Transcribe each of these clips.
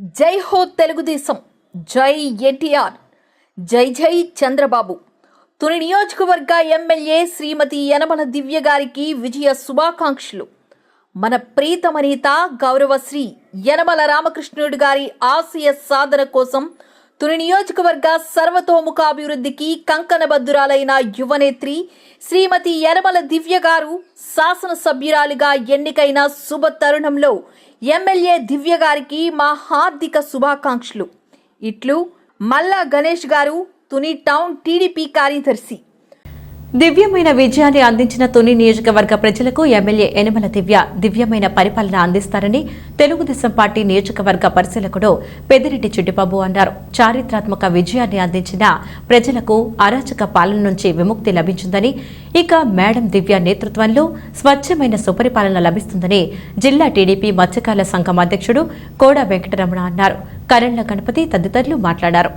జై హో తెలుగుదేశం జై ఎన్టీఆర్ జై జై చంద్రబాబు. తుని నియోజకవర్గ ఎమ్మెల్యే శ్రీమతి యనమల దివ్య గారికి విజయ శుభాకాంక్షలు. మన ప్రీతమనీత గౌరవశ్రీ యనమల రామకృష్ణుడు గారి ఆశయ సాధన కోసం తుని నియోజకవర్గ సర్వతోముఖాభివృద్ధికి కంకణబద్ధురాలైన యువనేత్రి శ్రీమతి యనమల దివ్య గారు శాసనసభ్యురాలిగా ఎన్నికైన శుభ తరుణంలో ఎమ్మెల్యే దివ్య గారికి మా హార్దిక శుభాకాంక్షలు. ఇట్లు మల్లా గణేష్ గారు తుని టౌన్ టీడీపీ కార్యదర్శి. దివ్యమైన విజయాన్ని అందించిన తుని నియోజకవర్గ ప్రజలకు ఎమ్మెల్యే యనమల దివ్య దివ్యమైన పరిపాలన అందిస్తారని తెలుగుదేశం పార్టీ నియోజకవర్గ పరిశీలకుడు పెద్దిరెడ్డి చిట్టిబాబు అన్నారు. చారిత్రాత్మక విజయాన్ని అందించిన ప్రజలకు అరాచక పాలన నుంచి విముక్తి లభించిందని ఇక మేడం దివ్య నేతృత్వంలో స్వచ్ఛమైన సుపరిపాలన లభిస్తుందని జిల్లా టీడీపీ మత్స్యకారుల సంఘం అధ్యక్షుడు కోడ వెంకటరమణ అన్నారు. కరణ్ల గణపతి తదితరులు మాట్లాడారు.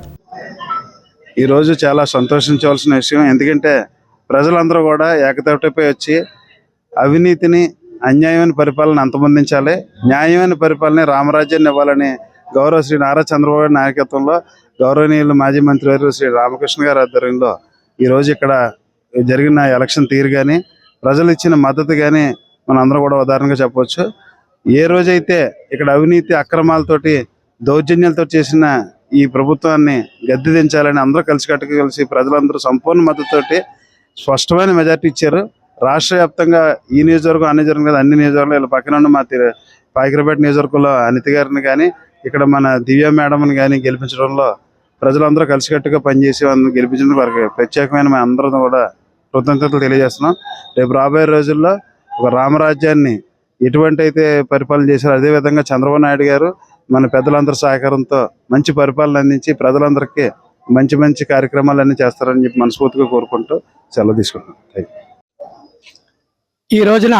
ఈరోజు చాలా సంతోషించవలసిన విషయం ఎందుకంటే ప్రజలందరూ కూడా ఏకతోటిపై వచ్చి అవినీతిని అన్యాయమైన పరిపాలన అంతమొందించాలి. న్యాయమైన పరిపాలన రామరాజ్యాన్ని ఇవ్వాలని గౌరవ శ్రీ నారా చంద్రబాబు నాయకత్వంలో గౌరవనీయులు మాజీ మంత్రి వారు శ్రీ రామకృష్ణ గారి ఆధ్వర్యంలో ఈరోజు ఇక్కడ జరిగిన ఎలక్షన్ తీరు కానీ ప్రజలు ఇచ్చిన మద్దతు కానీ మన అందరం కూడా ఉదాహరణగా చెప్పవచ్చు ఏ రోజైతే ఇక్కడ అవినీతి అక్రమాలతోటి దౌర్జన్యాలతో చేసిన ఈ ప్రభుత్వాన్ని గద్దె దించాలని అందరూ కలిసికట్టుగా కలిసి ప్రజలందరూ సంపూర్ణ మద్దతుతోటి స్పష్టమైన మెజార్టీ ఇచ్చారు. రాష్ట్ర వ్యాప్తంగా ఈ నియోజకవర్గం అన్ని నియోజకవర్గం కాదు, అన్ని నియోజకవర్గాలు ఇలా పక్కన ఉన్న మా పాకిరపేట నియోజకవర్గంలో అనిత గారిని కానీ ఇక్కడ మన దివ్య మేడంని కానీ గెలిపించడంలో ప్రజలందరూ కలిసికట్టుగా పనిచేసి వాళ్ళని గెలిపించడం వారికి ప్రత్యేకమైన మా అందరం కూడా కృతజ్ఞతలు తెలియజేస్తున్నాం. రేపు రాబోయే రోజుల్లో ఒక రామరాజ్యాన్ని ఎటువంటి అయితే పరిపాలన చేశారో అదే విధంగా చంద్రబాబు నాయుడు గారు మన పెద్దలందరి సహకారంతో మంచి పరిపాలన అందించి ప్రజలందరికీ మంచి మంచి కార్యక్రమాలన్నీ చేస్తారని చెప్పి మనస్ఫూర్తిగా కోరుకుంటూ సెలవు తీసుకుంటున్నాం. థ్యాంక్ ఈ రోజున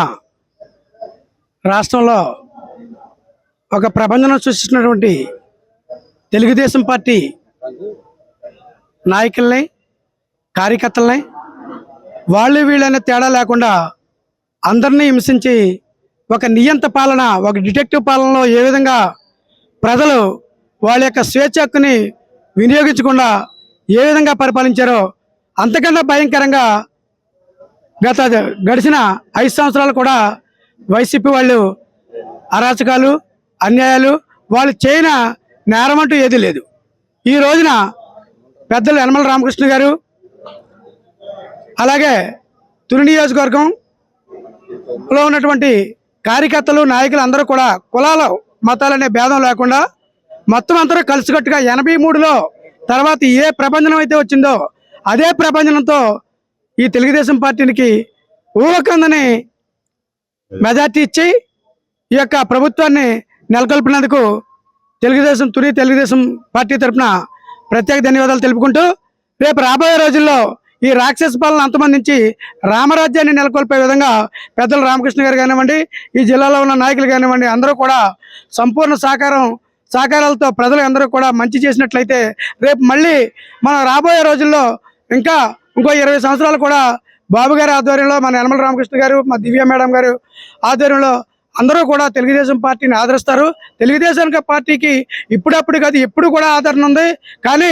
రాష్ట్రంలో ఒక ప్రబంధనం సృష్టించినటువంటి తెలుగుదేశం పార్టీ నాయకుల్ని కార్యకర్తల్ని వాళ్ళు వీళ్ళనే తేడా లేకుండా అందరినీ హింసించి ఒక నియంత పాలన ఒక డిటెక్టివ్ పాలనలో ఏ విధంగా ప్రజలు వాళ్ళ యొక్క స్వేచ్ఛ హక్కుని వినియోగించకుండా ఏ విధంగా పరిపాలించారో అంతకన్నా భయంకరంగా గత గడిచిన ఐదు సంవత్సరాలు కూడా వైసీపీ వాళ్ళు అరాచకాలు అన్యాయాలు వాళ్ళు చేయన నేరం అంటూ ఏదీ లేదు. ఈ రోజున పెద్దలు యనమల రామకృష్ణ గారు అలాగే తుని నియోజకవర్గంలో ఉన్నటువంటి కార్యకర్తలు నాయకులు అందరూ కూడా కులాల మతాలనే భేదం లేకుండా మొత్తం అందరూ కలిసికట్టుగా ఎనభై మూడులో తర్వాత ఏ ప్రబంధనం అయితే వచ్చిందో అదే ప్రబంధనంతో ఈ తెలుగుదేశం పార్టీకి ఊరకందని మెజార్టీ ఇచ్చి ఈ యొక్క ప్రభుత్వాన్ని నెలకొల్పినందుకు తెలుగుదేశం తుని తెలుగుదేశం పార్టీ తరఫున ప్రత్యేక ధన్యవాదాలు తెలుపుకుంటూ రేపు రాబోయే రోజుల్లో ఈ రాక్షస పాలన అంతమందించి రామరాజ్యాన్ని నెలకొల్పే విధంగా పెద్దలు రామకృష్ణ గారు కానివ్వండి ఈ జిల్లాలో ఉన్న నాయకులు కానివ్వండి అందరూ కూడా సంపూర్ణ సహకారం సహకారాలతో ప్రజలు అందరూ కూడా మంచి చేసినట్లయితే రేపు మళ్ళీ మనం రాబోయే రోజుల్లో ఇంకా ఇంకో ఇరవై సంవత్సరాలు కూడా బాబు గారి ఆధ్వర్యంలో మన యనమల రామకృష్ణ గారు మా దివ్య మేడం గారు ఆధ్వర్యంలో అందరూ కూడా తెలుగుదేశం పార్టీని ఆదరిస్తారు. తెలుగుదేశం పార్టీకి ఇప్పుడప్పుడు కాదు ఎప్పుడు కూడా ఆదరణ ఉంది. కానీ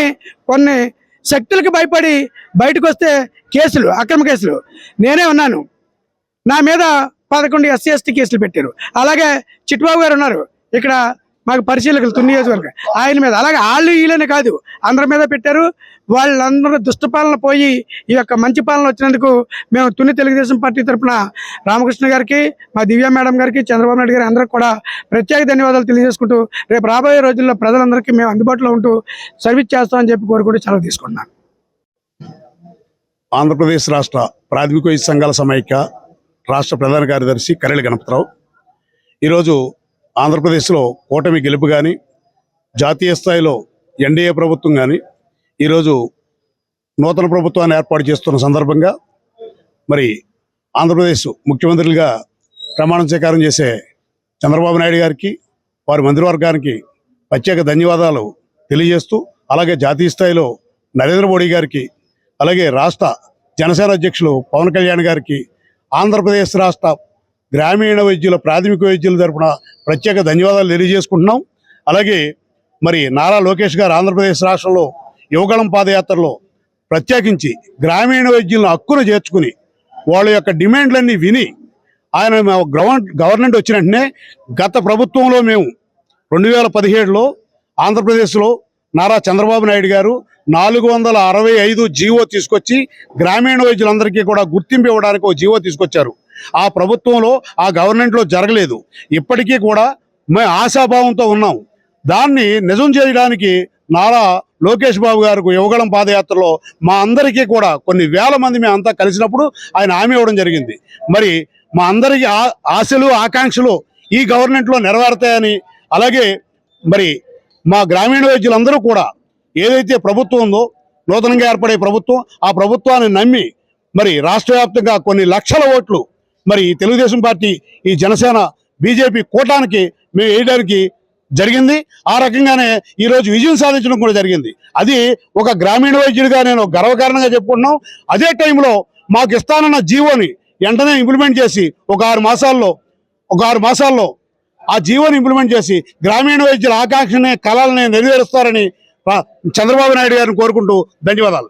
కొన్ని శక్తులకు భయపడి బయటకు వస్తే కేసులు అక్రమ కేసులు. నేనే ఉన్నాను. నా మీద పదకొండు ఎస్సీ ఎస్టీ కేసులు పెట్టారు. అలాగే చిట్టుబాబు గారు ఉన్నారు. ఇక్కడ మాకు పరిశీలకులు తున్నియోజకవర్గం ఆయన మీద. అలాగే వాళ్ళు వీళ్ళని కాదు. అందరి మీద పెట్టారు. వాళ్ళందరూ దుష్టపాలన పోయి ఈ యొక్క మంచి పాలన వచ్చినందుకు మేము తుని తెలుగుదేశం పార్టీ తరఫున రామకృష్ణ గారికి మా దివ్య మేడం గారికి చంద్రబాబు నాయుడు గారి అందరికి కూడా ప్రత్యేక ధన్యవాదాలు తెలియజేసుకుంటూ రేపు రాబోయే రోజుల్లో ప్రజలందరికీ మేము అందుబాటులో ఉంటూ సర్వీస్ చేస్తామని చెప్పి కోరుకుంటూ సెలవు తీసుకుంటున్నాను. ఆంధ్రప్రదేశ్ రాష్ట్ర ప్రాథమిక సంఘాల సమైక్య రాష్ట్ర ప్రధాన కార్యదర్శి కరెళి గణపతిరావు. ఈరోజు ఆంధ్రప్రదేశ్లో కూటమి గెలుపు కానీ జాతీయ స్థాయిలో ఎన్డీఏ ప్రభుత్వం కానీ ఈరోజు నూతన ప్రభుత్వాన్ని ఏర్పాటు చేస్తున్న సందర్భంగా మరి ఆంధ్రప్రదేశ్ ముఖ్యమంత్రులుగా ప్రమాణం స్వీకారం చేసే చంద్రబాబు నాయుడు గారికి వారి మంత్రివర్గానికి ప్రత్యేక ధన్యవాదాలు తెలియజేస్తూ అలాగే జాతీయ స్థాయిలో నరేంద్ర మోడీ గారికి అలాగే రాష్ట్ర జనసేన అధ్యక్షులు పవన్ కళ్యాణ్ గారికి ఆంధ్రప్రదేశ్ రాష్ట్ర గ్రామీణ వైద్యుల ప్రాథమిక వైద్యుల తరఫున ప్రత్యేక ధన్యవాదాలు తెలియజేసుకుంటున్నాం. అలాగే మరి నారా లోకేష్ గారు ఆంధ్రప్రదేశ్ రాష్ట్రంలో యువగళం పాదయాత్రలో ప్రత్యేకించి గ్రామీణ వైద్యులను హక్కును చేర్చుకుని వాళ్ళ యొక్క డిమాండ్లన్నీ విని ఆయన మా గవర్నమెంట్ వచ్చిన వెంటనే గత ప్రభుత్వంలో మేము రెండు వేల పదిహేడులో ఆంధ్రప్రదేశ్లో నారా చంద్రబాబు నాయుడు గారు నాలుగు వందల అరవై ఐదు జీవో తీసుకొచ్చి గ్రామీణ వైద్యులందరికీ కూడా గుర్తింపు ఇవ్వడానికి ఒక జీవో తీసుకొచ్చారు. ఆ ప్రభుత్వంలో ఆ గవర్నమెంట్లో జరగలేదు. ఇప్పటికీ కూడా మేము ఆశాభావంతో ఉన్నాం. దాన్ని నిజం చేయడానికి నారా లోకేష్ బాబు గారికి యువగళం పాదయాత్రలో మా అందరికీ కూడా కొన్ని వేల మంది మేము అంతా కలిసినప్పుడు ఆయన హామీ ఇవ్వడం జరిగింది. మరి మా అందరికీ ఆ- ఆశలు ఆకాంక్షలు ఈ గవర్నమెంట్లో నెరవేరుతాయని అలాగే మరి మా గ్రామీణ వైద్యులందరూ కూడా ఏదైతే ప్రభుత్వం ఉందో నూతనంగా ఏర్పడే ప్రభుత్వం ఆ ప్రభుత్వాన్ని నమ్మి మరి రాష్ట్ర వ్యాప్తంగా కొన్ని లక్షల ఓట్లు మరి తెలుగుదేశం పార్టీ ఈ జనసేన బీజేపీ కూటానికి మేము వేయడానికి జరిగింది. ఆ రకంగానే ఈరోజు విజయం సాధించడం కూడా జరిగింది. అది ఒక గ్రామీణ వైద్యుడిగా నేను గర్వకారణంగా చెప్పుకుంటున్నాం. అదే టైంలో మాకు ఇస్తానన్న జీవోని వెంటనే ఇంప్లిమెంట్ చేసి ఒక ఆరు మాసాల్లో ఒక ఆరు మాసాల్లో ఆ జీవోని ఇంప్లిమెంట్ చేసి గ్రామీణ వైద్యుల ఆకాంక్షని కళల్ని నెరవేరుస్తారని చంద్రబాబు నాయుడు గారిని కోరుకుంటూ ధన్యవాదాలు.